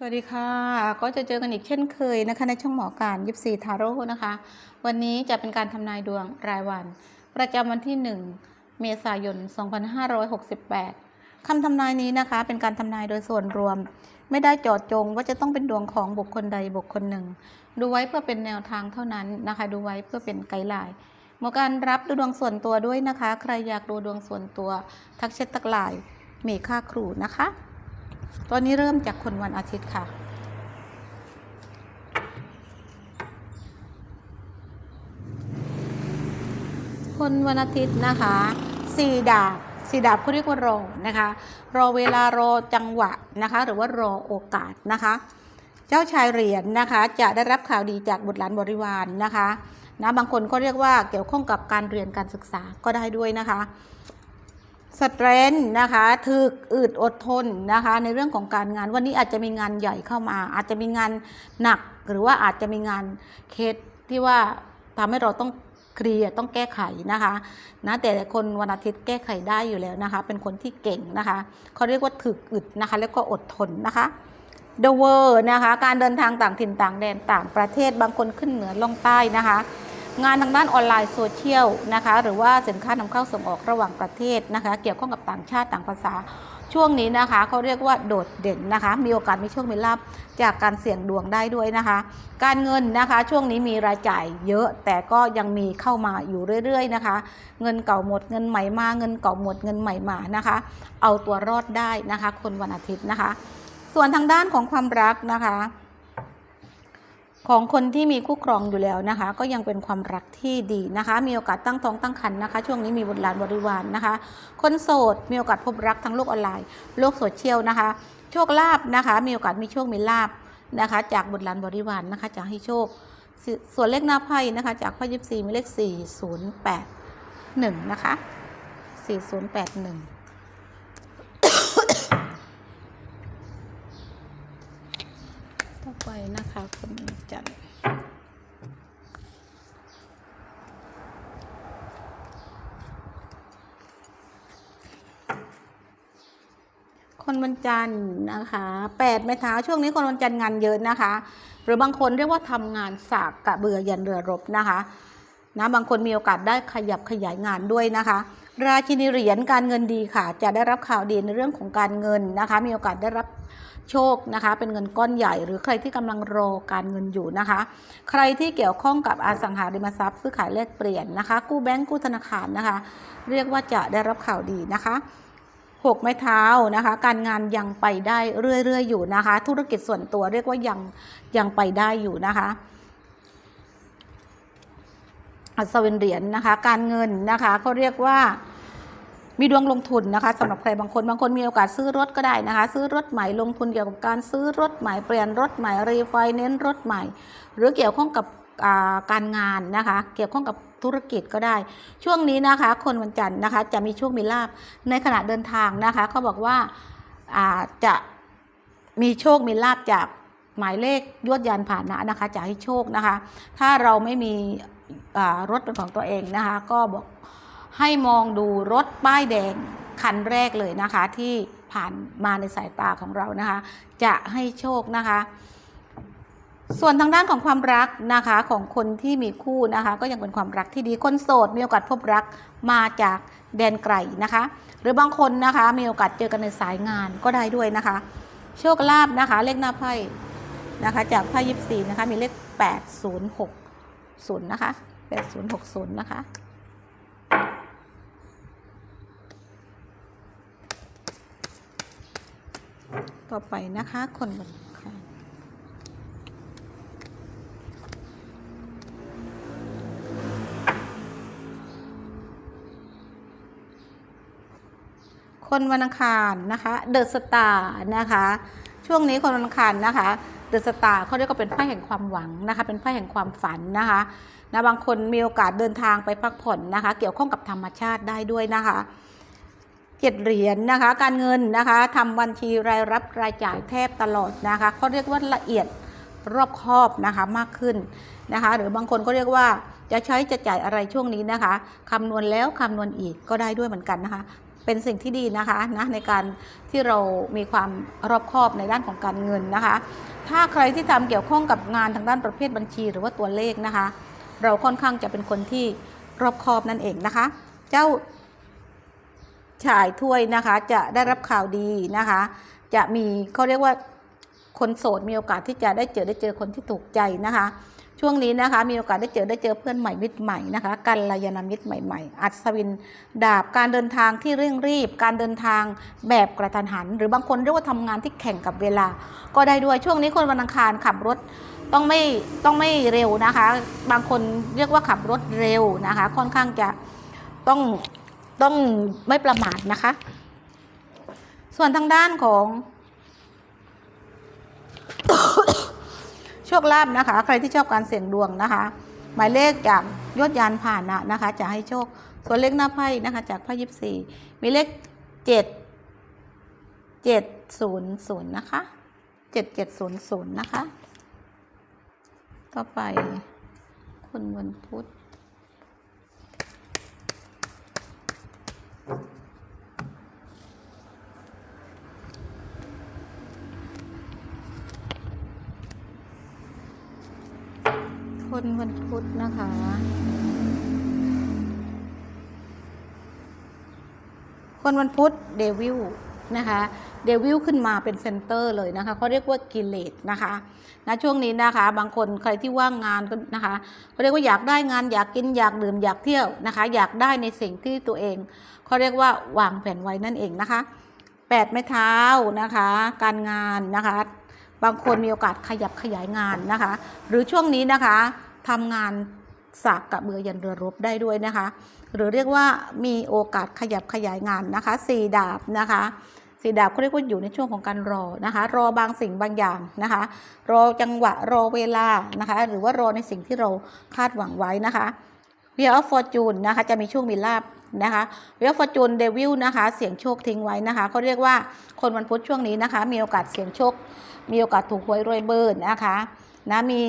สวัสดีค่ะ ก็จะเจอกันอีกเช่นเคยนะคะในช่องหมอการยิบซีทาโร่นะคะ วันนี้จะเป็นการทำนายดวงรายวัน ประจำวันที่ 1 เมษายน 2568คำทำนายนี้นะคะ เป็นการทำนายโดยส่วนรวม ไม่ได้จาะจงว่าจะต้องเป็นดวงของบุคคลใดบุคคลหนึ่ง ดูไว้เพื่อเป็นแนวทางเท่านั้นนะคะ ดูไว้เพื่อเป็นไกด์ไลน์หมอการรับดูดวงส่วนตัวด้วยนะคะ ใครอยากดูดวงส่วนตัว ทักเช็ดตักไลน์มีค่าครูนะคะ ตอนนี้เริ่มจากคนวันอาทิตย์ค่ะ คนวันอาทิตย์นะคะสี่ดาบสี่ดาบเขาเรียกว่ารอนะคะ รอเวลารอจังหวะนะคะ หรือว่ารอโอกาสนะคะ เจ้าชายเหรียญนะคะจะได้รับข่าวดีจากบุตรหลานบริวารนนะคะนะบางคนก็เรียกว่าเกี่ยวข้องกับการเรียนการศึกษาก็ได้ด้วยนะคะ สเตรนนะคะถึกอึดอดทนนะคะในเรื่องของการงานวันนี้อาจจะมีงานใหญ่เข้ามา อาจจะมีงานหนัก หรือว่าอาจจะมีงานเคสที่ว่าทำให้เราต้องเคลียร์ต้องแก้ไขนะคะนะแต่คนวันอาทิตย์แก้ไขได้อยู่แล้วนะคะ เป็นคนที่เก่งนะคะเขาเรียกว่าถึกอึดนะคะ แล้วก็อดทนนะคะ The World นะคะการเดินทางต่างถิ่นต่างแดนต่างประเทศบางคนขึ้นเหนือล่องใต้นะคะ งานทางด้านออนไลน์โซเชียลนะคะหรือว่าสินค้านำเข้าส่งออกระหว่างประเทศนะคะ เกี่ยวข้องกับต่างชาติต่างภาษา ช่วงนี้นะคะเขาเรียกว่าโดดเด่นนะคะ มีโอกาสมีโชคมีลาภจากการเสี่ยงดวงได้ด้วยนะคะ การเงินนะคะช่วงนี้มีรายจ่ายเยอะแต่ก็ยังมีเข้ามาอยู่เรื่อยๆนะคะ เงินเก่าหมดเงินใหม่มาเงินเก่าหมดเงินใหม่มานะคะ เอาตัวรอดได้นะคะ คนวันอาทิตย์นะคะ ส่วนทางด้านของความรักนะคะ ของคนที่มีคู่ครองอยู่แล้วนะคะ ก็ยังเป็นความรักที่ดีนะคะ มีโอกาสตั้งท้องตั้งครรภ์นะคะ ช่วงนี้มีบุตรหลานบริวารนะคะ คนโสดมีโอกาสพบรักทั้งโลกออนไลน์ โลกโซเชียลนะคะ โชคลาภนะคะ มีโอกาสมีโชคมีลาภนะคะ จากบุตรหลานบริวารนะคะจะให้โชคสส่วนเลขหน้าไพ่นะคะ จากไพ่ยิบสี่มีเลขสี่ศูนย์แปดหนึ่งนะคะสี่ศูนย์แปดหนึ่ง ต่อไป นะคะคุณจันทร์คนวันจันทร์นะคะแปดไม้เท้าช่วงนี้คนวันจันทร์งานเยอะนะคะ หรือบางคนเรียกว่าทำงานสากกระเบือยันเรือรบนะคะนะบางคนมีโอกาสได้ขยับขยายงานด้วยนะคะ ราชินีเหรียญการเงินดีค่ะ จะได้รับข่าวดีในเรื่องของการเงินนะคะ มีโอกาสได้รับโชคนะคะ เป็นเงินก้อนใหญ่ หรือใครที่กำลังรอการเงินอยู่นะคะ ใครที่เกี่ยวข้องกับอสังหาริมทรัพย์ซื้อขายแลกเปลี่ยนนะคะ กู้แบงก์กู้ธนาคารนะคะ เรียกว่าจะได้รับข่าวดีนะคะหกไม้เท้านะคะ การงานยังไปได้เรื่อยๆอยู่นะคะ ธุรกิจส่วนตัวเรียกว่ายังยังไปได้อยู่นะคะ อัศวินเหรียญนะคะ การเงินนะคะเขาเรียกว่ามีดวงลงทุนนะคะสำหรับใครบางคนบางคนมีโอกาสซื้อรถก็ได้นะคะ ซื้อรถใหม่ลงทุนเกี่ยวกับการซื้อรถใหม่เปลี่ยนรถใหม่รีไฟแนนซ์รถใหม่ หรือเกี่ยวข้องกับการงานนะคะ เกี่ยวข้องกับธุรกิจก็ได้ ช่วงนี้นะคะ คนวันจันทร์นะคะจะมีโชคมีลาภในขณะเดินทางนะคะเขาบอกว่าาจะมีโชคมีลาภจากหมายเลขยวดยานผ่านนะนะคะจะให้โชคนะคะ ถ้าเราไม่มี รถเป็นของตัวเองนะคะ ก็บอกให้มองดูรถป้ายแดงคันแรกเลยนะคะที่ผ่านมาในสายตาของเรานะคะ จะให้โชคนะคะ ส่วนทางด้านของความรักนะคะของคนที่มีคู่นะคะ ก็ยังเป็นความรักที่ดีคนโสดมีโอกาสพบรักมาจากแดนไกลนะคะ หรือบางคนนะคะมีโอกาสเจอกันในสายงานก็ได้ด้วยนะคะ โชคลาภนะคะ เลขหน้าไพ่นะคะ จากไพ่ยิปซีนะคะมีเลข 8060 นะคะ 8060 นะคะ ต่อไปนะคะคนวันอังคารคนวันอังคารนะคะ เดอะสตาร์นะคะ ช่วงนี้คนวันอังคารนะคะ เดอะสตาร์เขาเรียกว่าเป็นไพ่แห่งความหวังนะคะ เป็นไพ่แห่งความฝันนะคะนะบางคนมีโอกาสเดินทางไปพักผ่อนนะคะ เกี่ยวข้องกับธรรมชาติได้ด้วยนะคะเจ็ดเหรียญนะคะ การเงินนะคะทำบัญชีรายรับรายจ่ายแทบตลอดนะคะเขาเรียกว่าละเอียดรอบคอบนะคะมากขึ้นนะคะ หรือบางคนก็เรียกว่าจะใช้จะจ่ายอะไรช่วงนี้นะคะคำนวณแล้วคำนวณอีกก็ได้ด้วยเหมือนกันนะคะ เป็นสิ่งที่ดีนะคะนะในการที่เรามีความรอบคอบในด้านของการเงินนะคะ ถ้าใครที่ทำเกี่ยวข้องกับงานทางด้านประเภทบัญชี หรือว่าตัวเลขนะคะ เราค่อนข้างจะเป็นคนที่รอบคอบนั่นเองนะคะ เจ้าชายถ้วยนะคะจะได้รับข่าวดีนะคะ จะมีเขาเรียกว่าคนโสดมีโอกาสที่จะได้เจอได้เจอคนที่ถูกใจนะคะ ช่วงนี้นะคะมีโอกาสได้เจอได้เจอเพื่อนใหม่มิตรใหม่นะคะกันลายานามิตรใหม่ ๆ อัศวินดาบการเดินทางที่เร่งรีบ การเดินทางแบบกระทันหัน หรือบางคนเรียกว่าทำงานที่แข่งกับเวลา ก็ได้ด้วยช่วงนี้คนวันอังคารขับรถต้องไม่ต้องไม่เร็วนะคะ บางคนเรียกว่าขับรถเร็วนะคะ ค่อนข้างจะต้องต้องไม่ประมาทนะคะ ส่วนทางด้านของ โชคลาภนะคะ ใครที่ชอบการเสี่ยงดวงนะคะ หมายเลขจากยศยานผ่านนะนะคะ จะให้โชค ส่วนเลขหน้าไพ่นะคะ จากไพ่ยิบสี่มีเลขเจ็ดเจ็ดศูนย์ศูนย์นะคะเจ็ดเจ็ดศูนย์ศูนย์นะคะ ต่อไปคนวันพุธ คนวันพุธนะคะ คนวันพุธเดวิลนะคะเดวิลขึ้นมาเป็นเซนเตอร์เลยนะคะเขาเรียกว่ากิเลสนะคะนะช่วงนี้นะคะ บางคนใครที่ว่างงานก็นะคะเขาเรียกว่าอยากได้งานอยากกินอยากดื่มอยากเที่ยวนะคะ อยากได้ในสิ่งที่ตัวเองเขาเรียกว่าวางแผนไว้นั่นเองนะคะแปดไม้เท้านะคะ การงานนะคะ บางคนมีโอกาสขยับขยายงานนะคะ หรือช่วงนี้นะคะ ทำงานสากกระเบือยันเรือรบได้ด้วยนะคะ หรือเรียกว่ามีโอกาสขยับขยายงานนะคะสี่ดาบนะคะสี่ดาบเขาเรียกว่าอยู่ในช่วงของการรอนะคะ รอบางสิ่งบางอย่างนะคะ รอจังหวะรอเวลานะคะ หรือว่ารอในสิ่งที่เราคาดหวังไว้นะคะ w ี e อ f ฟอร์จูนนะคะจะมีช่วงมีลาบนะคะเ e ี e อ f ฟอร์จูนเดวิลนะคะ เสียงโชคทิ้งไว้นะคะเขาเรียกว่าคนวันพุธช่วงนี้นะคะ มีโอกาสเสี่ยงโชค มีโอกาสถูกหวยรวยเบิร์นะคะนะมี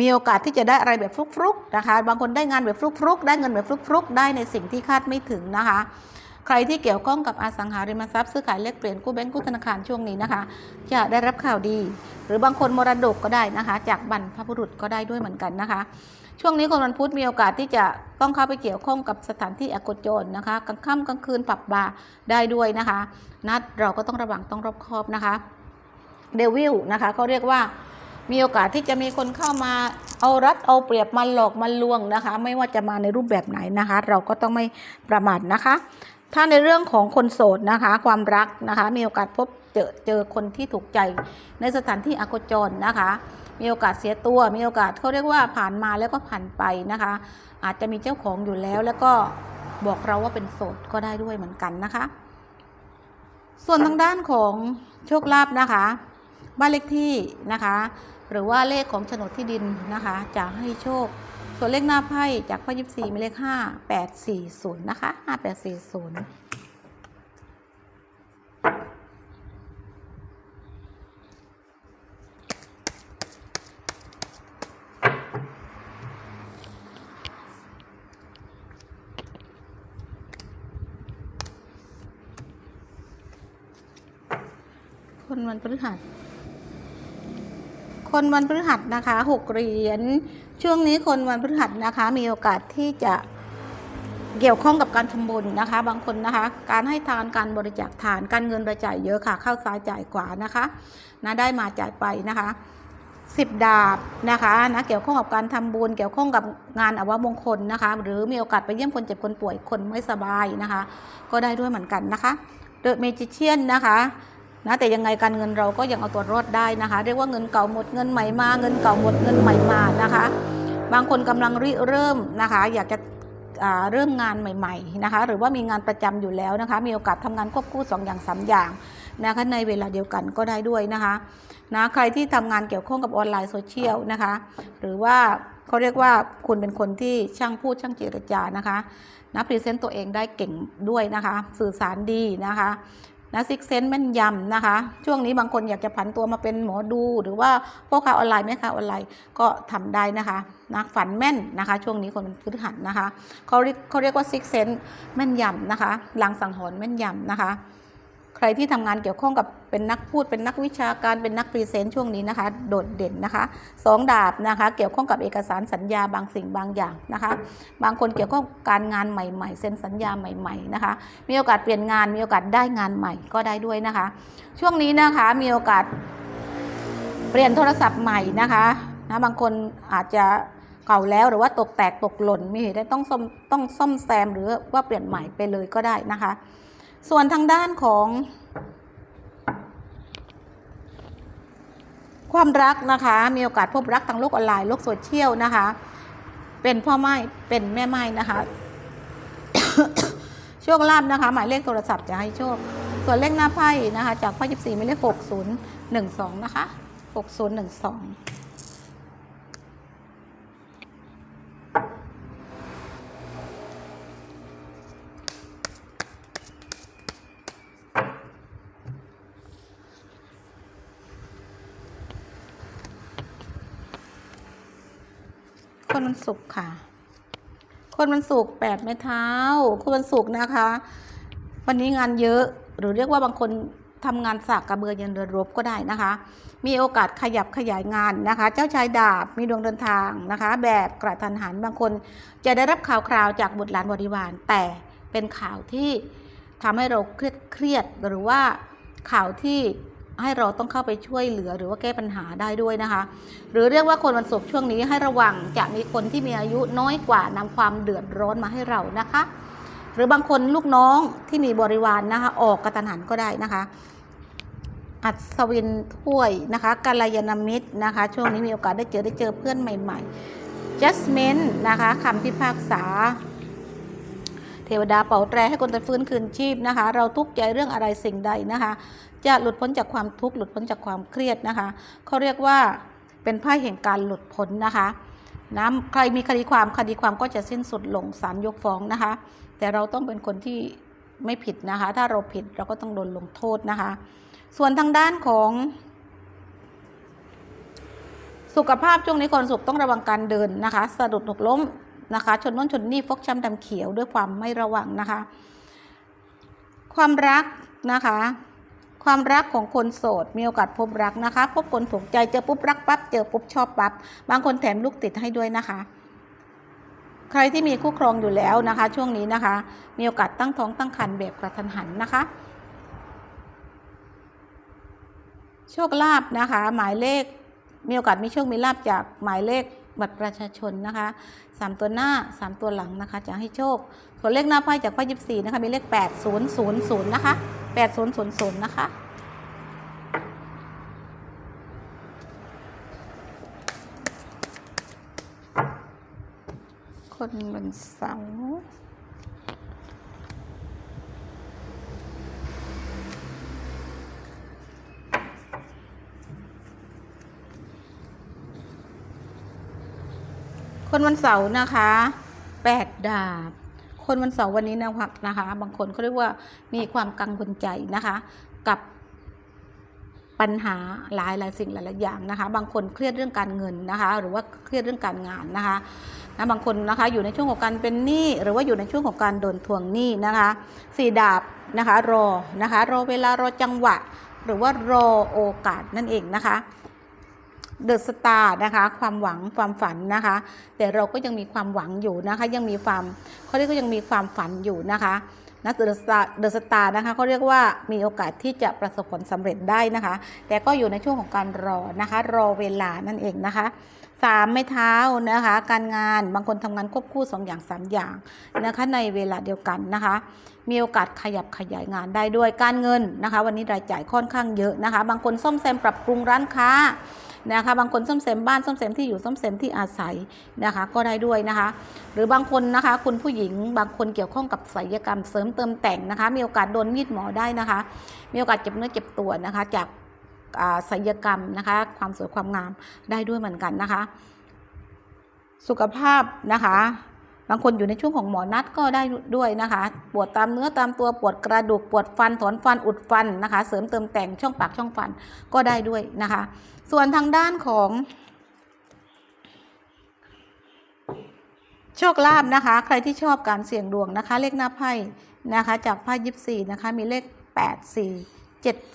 มีโอกาสที่จะได้อะไรแบบฟลุกๆนะคะ บางคนได้งานแบบฟลุกๆ ได้เงินแบบฟลุกๆ ได้ในสิ่งที่คาดไม่ถึงนะคะ ใครที่เกี่ยวข้องกับอสังหาริมทรัพย์ซื้อขายเลขเปลี่ยนกู้แบงก์กู้ธนาคารช่วงนี้นะคะ จะได้รับข่าวดี หรือบางคนมรดกก็ได้นะคะ จากบรรพบุรุษก็ได้ด้วยเหมือนกันนะคะ ช่วงนี้คนวันพุธมีโอกาสที่จะต้องเข้าไปเกี่ยวข้องกับสถานที่อโคจรนะคะกลางค่ำกลางคืนผับบาร์ได้ด้วยนะคะ นัดเราก็ต้องระวังต้องรอบคอบนะคะเดวิลนะคะเขาเรียกว่า มีโอกาสที่จะมีคนเข้ามาเอารัดเอาเปรียบมาหลอกมาลวงนะคะ ไม่ว่าจะมาในรูปแบบไหนนะคะ เราก็ต้องไม่ประมาทนะคะ ถ้าในเรื่องของคนโสดนะคะ ความรักนะคะ มีโอกาสพบเจอเจอคนที่ถูกใจ ในสถานที่อโคจรนะคะ มีโอกาสเสียตัว มีโอกาสเขาเรียกว่าผ่านมาแล้วก็ผ่านไปนะคะ อาจจะมีเจ้าของอยู่แล้วแล้วก็บอกเราว่าเป็นโสดก็ได้ด้วยเหมือนกันนะคะ ส่วนทางด้านของโชคลาภนะคะ บ้านเลขที่นะคะ หรือว่าเลขของโฉนดที่ดินนะคะ จะให้โชค ส่วนเลขหน้าไพ่จากไพ่ยิบสี่มีเลขห้าแปดสี่ศูนย์นะคะห้าแปดสี่ศูนย์คนวันพฤหัส คนวันพฤหัสนะคะหกเหรียญช่วงนี้คนวันพฤหัสนะคะ มีโอกาสที่จะเกี่ยวข้องกับการทำบุญนะคะ บางคนนะคะ การให้ทานการบริจาคทานการเงินรายจ่ายเยอะค่ะ เข้าซ้ายจ่ายขวานะคะนะได้มาจ่ายไปนะคะสิบดาบนะคะนะเกี่ยวข้องกับการทำบุญเกี่ยวข้องกับงานอวมงคลนะคะ หรือมีโอกาสไปเยี่ยมคนเจ็บคนป่วยคนไม่สบายนะคะ ก็ได้ด้วยเหมือนกันนะคะเดอะเมจิเชียนนะคะ นะแต่ยังไงการเงินเราก็ยังเอาตัวรอดได้นะคะ เรียกว่าเงินเก่าหมดเงินใหม่มาเงินเก่าหมดเงินใหม่มานะคะ บางคนกำลังริเริ่มนะคะ อยากจะเริ่มงานใหม่ๆนะคะหรือว่ามีงานประจำอยู่แล้วนะคะ มีโอกาสทำงานควบคู่สองอย่างสามอย่างนะคะในเวลาเดียวกันก็ได้ด้วยนะคะนะใครที่ทำงานเกี่ยวข้องกับออนไลน์โซเชียลนะคะหรือว่าเขาเรียกว่าคุณเป็นคนที่ช่างพูดช่างเจรจานะคะนะพรีเซนต์ตัวเองได้เก่งด้วยนะคะ สื่อสารดีนะคะ นะซิกเซนแม่นยำนะคะ ช่วงนี้บางคนอยากจะผันตัวมาเป็นหมอดู หรือว่าพ่อค้าออนไลน์แม่ค้าออนไลน์ก็ทำได้นะคะนะฝันแม่นนะคะ ช่วงนี้คนเป็นพฤหันนะคะเขาเรียกเขาเรียกว่าซิกเซนแม่นยำนะคะลางสังหรณ์แม่นยำนะคะ ใครที่ทำงานเกี่ยวข้องกับเป็นนักพูดเป็นนักวิชาการเป็นนักพรีเซนต์ช่วงนี้นะคะ โดดเด่นนะคะสองดาบนะคะ เกี่ยวข้องกับเอกสารสัญญาบางสิ่งบางอย่างนะคะ บางคนเกี่ยวข้องการงานใหม่ๆเซ็นสัญญาใหม่ๆนะคะ มีโอกาสเปลี่ยนงานมีโอกาสได้งานใหม่ก็ได้ด้วยนะคะ ช่วงนี้นะคะมีโอกาสเปลี่ยนโทรศัพท์ใหม่นะคะนะบางคนอาจจะเก่าแล้วหรือว่าตกแตกตกหล่นมีเหตุให้ต้องซ่อมต้องซ่อมแซมหรือว่าเปลี่ยนใหม่ไปเลยก็ได้นะคะ ส่วนทางด้านของ ความรักนะคะ มีโอกาสพบรักทางโลกออนไลน์โลกโซเชียลนะคะ เป็นพ่อไม้เป็นแม่ไม้นะคะโชคลาภนะคะ หมายเลขโทรศัพท์จะให้โชค ส่วนเลขหน้าไพ่นะคะ จากไพ่14หมาเลข6012 นะคะ 6012 คนวันศุกร์ค่ะ คนวันศุกร์แปดไม้เท้า คนวันศุกร์นะคะ วันนี้งานเยอะหรือเรียกว่าบางคนทำงานสากกระเบือยันเรือรบก็ได้นะคะ มีโอกาสขยับขยายงานนะคะ เจ้าชายดาบมีดวงเดินทางนะคะ แบบกระทันหันบางคนจะได้รับข่าวคราวจากบุตรหลานบริวาร แต่เป็นข่าวที่ทำให้เราเครียดเครียดหรือว่าข่าวที่ ให้เราต้องเข้าไปช่วยเหลือหรือว่าแก้ปัญหาได้ด้วยนะคะ หรือเรียกว่าคนวันศุกร์ช่วงนี้ให้ระวังจะมีคนที่มีอายุน้อยกว่านำความเดือดร้อนมาให้เรานะคะ หรือบางคนลูกน้องที่มีบริวารนนะคะ ออกกระตันหันก็ได้นะคะ อัศวินถ้วยนะคะกาลยานามิตรนะคะ ช่วงนี้มีโอกาสได้เจอได้เจอเพื่อนใหม่ๆ judgment นะคะคำพิพากษา เทวดาเป่าแตรให้คนตะฟื้นคืนชีพนะคะ เราทุกข์ใจเรื่องอะไรสิ่งใดนะคะ จะหลุดพ้นจากความทุกข์หลุดพ้นจากความเครียดนะคะเขาเรียกว่าเป็นไพ่แห่งการหลุดพ้นนะคะนะใครมีคดีความคดีความก็จะสิ้นสุดลงศาลยกฟ้องนะคะ แต่เราต้องเป็นคนที่ไม่ผิดนะคะ ถ้าเราผิดเราก็ต้องโดนลงโทษนะคะ ส่วนทางด้านของสุขภาพช่วงนี้คนสุขต้องระวังการเดินนะคะ สะดุดหกล้ม นะคะ ชนน้นชนนี่ฟกช้ำดำเขียวด้วยความไม่ระวังนะคะ ความรักนะคะ ความรักของคนโสดมีโอกาสพบรักนะคะ พบคนถูกใจเจอปุ๊บรักปั๊บเจอปุ๊บชอบปั๊บบางคนแถมลูกติดให้ด้วยนะคะใครที่มีคู่ครองอยู่แล้วนะคะ ช่วงนี้นะคะ มีโอกาสตั้งท้องตั้งครรภ์แบบกระทันหันนะคะ โชคลาภนะคะ หมายเลขมีโอกาสมีโชคมีลาภจากหมายเลข บัตรประชาชนนะคะสามตัวหน้าสามตัวหลังนะคะ จะให้โชค ส่วนเลขหน้าไพ่จากไพ่ยิบสี่นะคะมีเลขแปดศูนย์ศูนย์ศูนย์นะคะแปดศูนย์ศูนย์ศูนย์นะคะคนวันเสาร์ คนวันเสาร์นะคะแปดดาบ คนวันเสาร์วันนี้นะครับนะคะ บางคนเขาเรียกว่ามีความกังวลใจนะคะ กับปัญหาหลายหลายสิ่งหลายๆอย่างนะคะ บางคนเครียดเรื่องการเงินนะคะ หรือว่าเครียดเรื่องการงานนะคะนะบางคนนะคะอยู่ในช่วงของการเป็นหนี้หรือว่าอยู่ในช่วงของการโดนทวงหนี้นะคะสี่ดาบนะคะรอนะคะ รอเวลารอจังหวะ หรือว่ารอโอกาสนั่นเองนะคะ เดอะสตาร์นะคะ ความหวังความฝันนะคะ แต่เราก็ยังมีความหวังอยู่นะคะ ยังมีความเขาเรียกก็ยังมีความฝันอยู่นะคะนะเดอะสตาร์เดอะสตาร์นะคะเขาเรียกว่ามีโอกาสที่จะประสบผลสำเร็จได้นะคะ แต่ก็อยู่ในช่วงของการรอนะคะ รอเวลานั่นเองนะคะ สามไม้เท้านะคะ การงานบางคนทำงานควบคู่สองอย่างสามอย่างนะคะ ในเวลาเดียวกันนะคะ มีโอกาสขยับขยายงานได้ด้วยการเงินนะคะ วันนี้รายจ่ายค่อนข้างเยอะนะคะ บางคนซ่อมแซมปรับปรุงร้านค้านะคะบางคนซ่อมแซมบ้านซ่อมแซมที่อยู่ซ่อมแซมที่อาศัยนะคะ ก็ได้ด้วยนะคะ หรือบางคนนะคะ คุณผู้หญิงบางคนเกี่ยวข้องกับศัลยกรรมเสริมเติมแต่งนะคะ มีโอกาสโดนมีดหมอได้นะคะ มีโอกาสเจ็บเนื้อเจ็บตัวนะคะ จาก ศัลยกรรมนะคะ ความสวยความงามได้ด้วยเหมือนกันนะคะ สุขภาพนะคะบางคนอยู่ในช่วงของหมอนัดก็ได้ด้วยนะคะ ปวดตามเนื้อตามตัวปวดกระดูกปวดฟันถอนฟันอุดฟันนะคะ เสริมเติมแต่งช่องปากช่องฟันก็ได้ด้วยนะคะ ส่วนทางด้านของโชคลาภนะคะ ใครที่ชอบการเสี่ยงดวงนะคะ เลขหน้าไพ่นะคะ จากไพ่ยิปซีนะคะ มีเลข8 4 7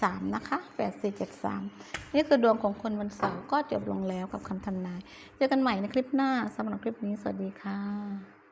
3 นะคะ 8 4 7 3 นี่คือดวงของคนวันเสาร์ก็จบลงแล้วกับคำทำนาย เจอกันใหม่ในคลิปหน้าสำหรับคลิปนี้ สวัสดีค่ะ